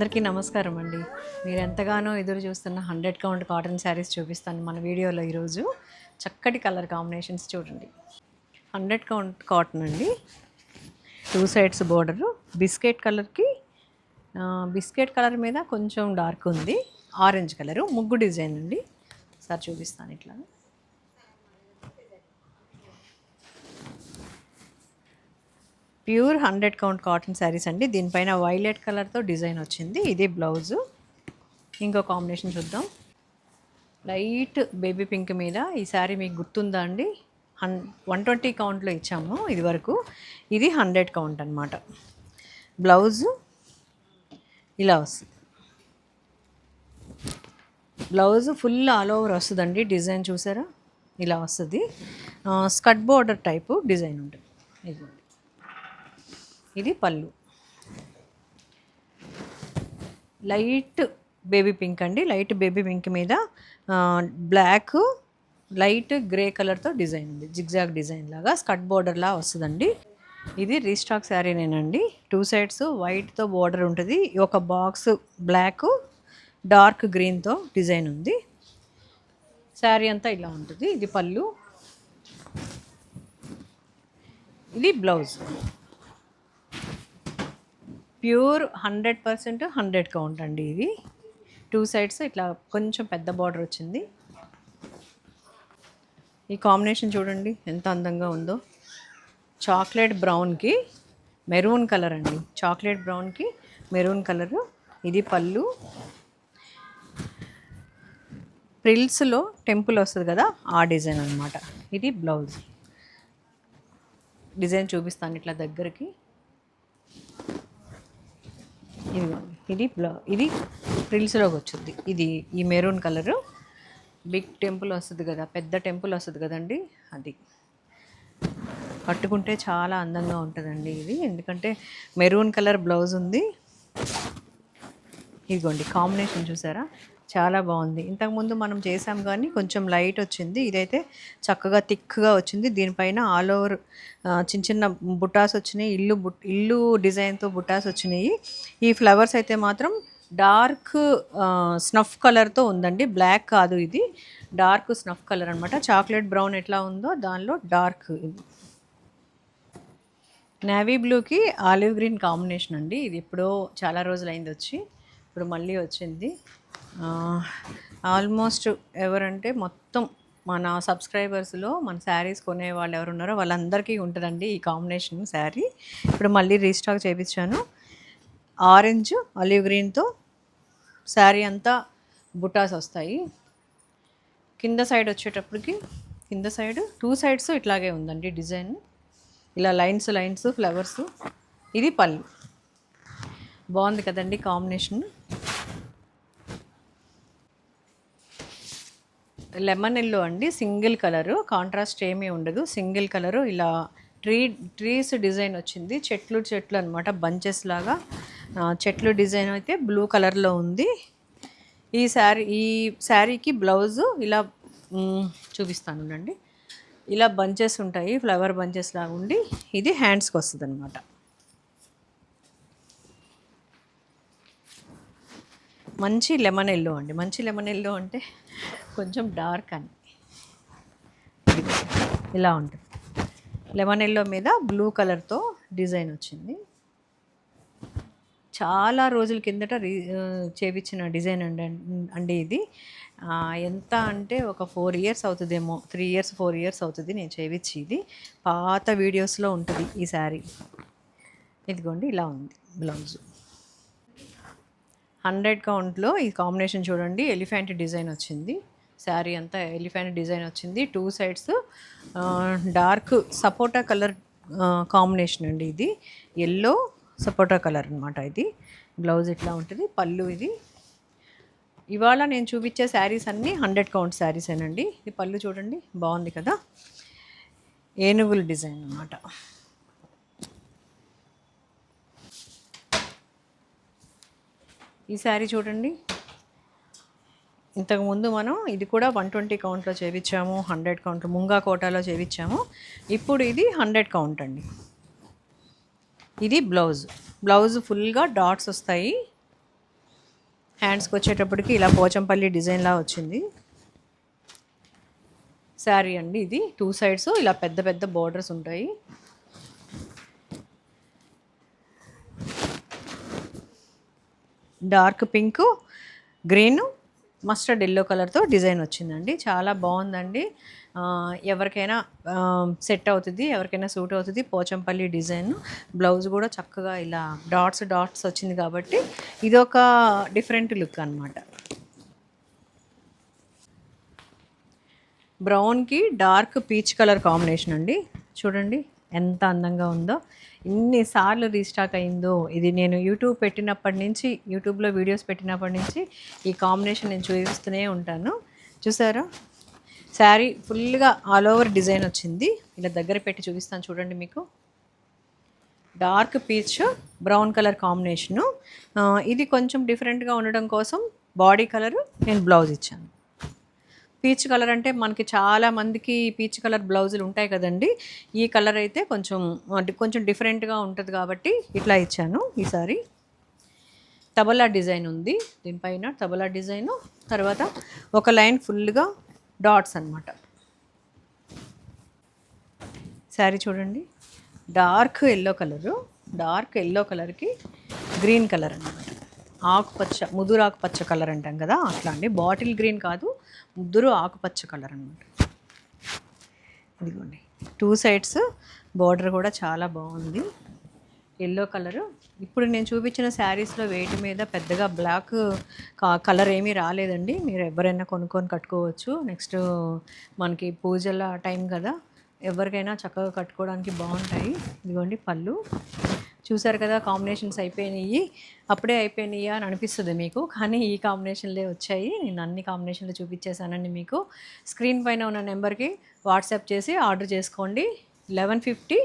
అందరికీ నమస్కారం అండి. మీరు ఎంతగానో ఎదురు చూస్తున్న హండ్రెడ్ కౌంట్ కాటన్ శారీస్ చూపిస్తాను మన వీడియోలో ఈరోజు. చక్కటి కలర్ కాంబినేషన్స్ చూడండి. హండ్రెడ్ కౌంట్ కాటన్ అండి. Two sides border. బిస్కెట్ కలర్కి బిస్కెట్ కలర్ మీద కొంచెం డార్క్ ఉంది. Orange colour. ముగ్గు డిజైన్ అండి. సార్ చూపిస్తాను ఇట్లా pure hundred count cotton saris అండి. దీనిపైన వైలెట్ కలర్తో డిజైన్ వచ్చింది. ఇది బ్లౌజు. ఇంకో కాంబినేషన్ చూద్దాం. లైట్ బేబీ పింక్ మీద. ఈ శారీ మీకు గుర్తుందా అండి? హన్ వన్ ట్వంటీ కౌంట్లో ఇచ్చాము ఇది వరకు ఇది హండ్రెడ్ కౌంట్ అనమాట బ్లౌజు ఇలా వస్తుంది బ్లౌజ్ ఫుల్ ఆల్ ఓవర్ వస్తుందండి. డిజైన్ చూసారా? ఇలా వస్తుంది. స్కట్ బోర్డర్ టైపు డిజైన్ ఉంటుంది. ఇది ఇది పళ్ళు. లైట్ బేబీ పింక్ అండి. లైట్ బేబీ పింక్ మీద బ్లాక్ లైట్ గ్రే కలర్తో డిజైన్ ఉంది. జిగ్జాగ్ డిజైన్ లాగా స్కట్ బోర్డర్లా వస్తుందండి. ఇది రీస్టాక్ శారీనేనండి టూ సైడ్స్ వైట్తో బోర్డర్ ఉంటుంది. ఒక బాక్స్ బ్లాక్ డార్క్ గ్రీన్తో డిజైన్ ఉంది. శారీ అంతా ఇలా ఉంటుంది. ఇది పళ్ళు. ఇది blouse. Pure hundred percent hundred count అండి ఇది. టూ సైడ్స్ ఇట్లా కొంచెం పెద్ద బార్డర్ వచ్చింది. ఈ కాంబినేషన్ చూడండి ఎంత అందంగా ఉందో. చాక్లెట్ బ్రౌన్కి మెరూన్ కలర్ అండి. చాక్లెట్ బ్రౌన్కి మెరూన్ కలరు. ఇది పళ్ళు. ప్రిల్స్లో టెంపుల్ వస్తుంది కదా ఆ డిజైన్ అనమాట ఇది బ్లౌజ్. డిజైన్ చూపిస్తాను ఇట్లా దగ్గరికి. ఇదిగోండి ఇది బ్లా ఇది ప్రిల్స్లోకి వచ్చింది. ఇది ఈ మెరూన్ కలరు. బిగ్ టెంపుల్ వస్తుంది కదా పెద్ద టెంపుల్ వస్తుంది కదండి అది. కట్టుకుంటే చాలా అందంగా ఉంటుందండి ఇది. ఎందుకంటే మెరూన్ కలర్ బ్లౌజ్ ఉంది. ఇదిగోండి కాంబినేషన్ చూసారా? చాలా బాగుంది. ఇంతకుముందు మనం చేసాం కానీ కొంచెం లైట్ వచ్చింది. ఇదైతే చక్కగా థిక్గా వచ్చింది. దీనిపైన ఆల్ ఓవర్ చిన్న చిన్న బుటాస్ వచ్చినాయి. ఇల్లు బుట్ ఇల్లు డిజైన్తో బుటాస్ వచ్చినాయి. ఈ ఫ్లవర్స్ అయితే మాత్రం డార్క్ స్నఫ్ కలర్తో ఉందండి. బ్లాక్ కాదు ఇది. డార్క్ స్నఫ్ కలర్ అనమాట చాక్లెట్ బ్రౌన్ ఎట్లా ఉందో దానిలో డార్క్ ఇది. నేవీ బ్లూకి ఆలివ్ గ్రీన్ కాంబినేషన్ అండి. ఇది ఎప్పుడో చాలా రోజులు అయింది వచ్చి. ఇప్పుడు మళ్ళీ వచ్చింది. ఆల్మోస్ట్ ఎవరంటే మొత్తం మన సబ్స్క్రైబర్స్లో మన శారీస్ కొనే వాళ్ళు ఎవరు ఉన్నారో వాళ్ళందరికీ ఉంటుందండి ఈ కాంబినేషన్ శారీ. ఇప్పుడు మళ్ళీ రీస్టాక్ చేయించాను ఆరెంజ్ ఆలివ్ గ్రీన్తో శారీ అంతా బుటాస్ వస్తాయి. కింద సైడ్ వచ్చేటప్పటికి కింద సైడ్ టూ సైడ్స్ ఇట్లాగే ఉందండి డిజైన్ ఇలా లైన్స్ లైన్స్ ఫ్లవర్స్ ఇది పళ్ళు. బాగుంది కదండి కాంబినేషన్ లెమన్ ఎల్లో అండి సింగిల్ కలరు. కాంట్రాస్ట్ ఏమీ ఉండదు. సింగిల్ కలరు ఇలా ట్రీ ట్రీస్ డిజైన్ వచ్చింది. చెట్లు చెట్లు అనమాట బంచెస్ లాగా. చెట్లు డిజైన్ అయితే బ్లూ కలర్లో ఉంది. ఈ శారీ ఈ శారీకి బ్లౌజు ఇలా చూపిస్తాను అండి ఇలా బంచెస్ ఉంటాయి ఫ్లవర్ బంచెస్ లాగా ఉండి ఇది హ్యాండ్స్కి వస్తుంది అనమాట మంచి లెమన్ ఎల్లో అండి. మంచి లెమన్ ఎల్లో అంటే కొంచెం డార్క్ అని. ఇలా ఉంటుంది. లెమన్ ఎల్లో మీద బ్లూ కలర్తో డిజైన్ వచ్చింది. చాలా రోజుల కిందట రీ చేపించిన డిజైన్ అండి అండి ఇది. ఎంత అంటే ఒక ఫోర్ ఇయర్స్ అవుతుందేమో త్రీ ఇయర్స్ ఫోర్ ఇయర్స్ అవుతుంది నేను చేయించి ఇది. పాత వీడియోస్లో ఉంటుంది ఈ శారీ. ఇదిగోండి ఇలా ఉంది బ్లౌజ్. హండ్రెడ్ కౌంట్లో ఈ కాంబినేషన్ చూడండి ఎలిఫెంట్ డిజైన్ వచ్చింది. శారీ అంతా ఎలిఫెంట్ డిజైన్ వచ్చింది. టూ సైడ్స్ డార్క్ సపోటా కలర్ కాంబినేషన్ అండి ఇది. ఎల్లో సపోటా కలర్ అనమాట ఇది. బ్లౌజ్ ఇట్లా ఉంటుంది పళ్ళు ఇది. ఇవాళ నేను చూపించే శారీస్ అన్నీ హండ్రెడ్ కౌంట్ శారీస్ ఏనండి. ఇది పళ్ళు చూడండి బాగుంది కదా. ఏనుగుల డిజైన్ అన్నమాట. ఈ శారీ చూడండి. ఇంతకుముందు మనం ఇది కూడా వన్ ట్వంటీ కౌంట్లో చేయించాము హండ్రెడ్ కౌంట్ ముంగా కోటాలో చేయించాము ఇప్పుడు ఇది హండ్రెడ్ కౌంట్ అండి. ఇది బ్లౌజ్. బ్లౌజ్ ఫుల్గా డాట్స్ వస్తాయి. హ్యాండ్స్కి వచ్చేటప్పటికి ఇలా పోచంపల్లి డిజైన్లా వచ్చింది. శారీ అండి ఇది. టూ సైడ్స్ ఇలా పెద్ద పెద్ద బోర్డర్స్ ఉంటాయి. Dark pink green mustard yellow కలర్తో డిజైన్ వచ్చిందండి. చాలా బాగుందండి. ఎవరికైనా సెట్ అవుతుంది ఎవరికైనా సూట్ అవుతుంది పోచంపల్లి డిజైన్. బ్లౌజ్ కూడా చక్కగా ఇలా డాట్స్ డాట్స్ వచ్చింది కాబట్టి ఇదొక డిఫరెంట్ లుక్ అనమాట బ్రౌన్కి డార్క్ పీచ్ కలర్ కాంబినేషన్ అండి. చూడండి. ఎంత అందంగా ఉందో ఎన్నిసార్లు రీస్టాక్ అయిందో ఇది నేను యూట్యూబ్ పెట్టినప్పటి నుంచి యూట్యూబ్లో వీడియోస్ పెట్టినప్పటి నుంచి ఈ కాంబినేషన్ నేను చూపిస్తూనే ఉంటాను. చూసారా? శారీ ఫుల్గా ఆల్ ఓవర్ డిజైన్ వచ్చింది. ఇలా దగ్గర పెట్టి చూపిస్తాను చూడండి మీకు. Dark peach brown colour combination. ఇది కొంచెం డిఫరెంట్గా ఉండడం కోసం బాడీ కలరు నేను బ్లౌజ్ ఇచ్చాను. పీచ్ కలర్ అంటే మనకి చాలా మందికి పీచ్ కలర్ బ్లౌజులు ఉంటాయి కదండి. ఈ కలర్ అయితే కొంచెం కొంచెం డిఫరెంట్గా ఉంటుంది కాబట్టి ఇట్లా ఇచ్చాను ఈసారి. తబలా డిజైన్ ఉంది. దీనిపైన తబలా డిజైను తర్వాత ఒక లైన్ ఫుల్గా డాట్స్ అన్నమాట. శారీ చూడండి. Dark yellow colour. Dark yellow కలర్కి గ్రీన్ కలర్ అనమాట ఆకుపచ్చ ముదురు ఆకుపచ్చ కలర్ అంటాం కదా అట్లా అండి. బాటిల్ గ్రీన్ కాదు ముద్దురు ఆకుపచ్చ కలర్ అనమాట ఇదిగోండి. టూ సైడ్స్ బార్డర్ కూడా చాలా బాగుంది. ఎల్లో కలరు ఇప్పుడు నేను చూపించిన శారీస్లో వేటి మీద పెద్దగా బ్లాక్ కలర్ ఏమీ రాలేదండి. మీరు ఎవరైనా కొనుక్కొని కట్టుకోవచ్చు. నెక్స్ట్ మనకి పూజల టైం కదా. ఎవరికైనా చక్కగా కట్టుకోవడానికి బాగుంటాయి. ఇదిగోండి పళ్ళు. చూసారు కదా కాంబినేషన్స్ అయిపోయినాయి. అప్పుడే అయిపోయినాయి అని అనిపిస్తుంది మీకు. కానీ ఈ కాంబినేషన్లే వచ్చాయి. నేను అన్ని కాంబినేషన్లు చూపించేశానండి మీకు. స్క్రీన్ పైన ఉన్న నెంబర్కి వాట్సాప్ చేసి ఆర్డర్ చేసుకోండి. లెవెన్ ఫిఫ్టీ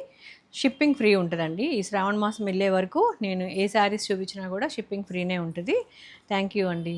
షిప్పింగ్ ఫ్రీ ఉంటుందండి. ఈ శ్రావణ మాసం వెళ్ళే వరకు నేను ఏ శారీస్ చూపించినా కూడా షిప్పింగ్ ఫ్రీనే ఉంటుంది. థ్యాంక్ యూ అండి.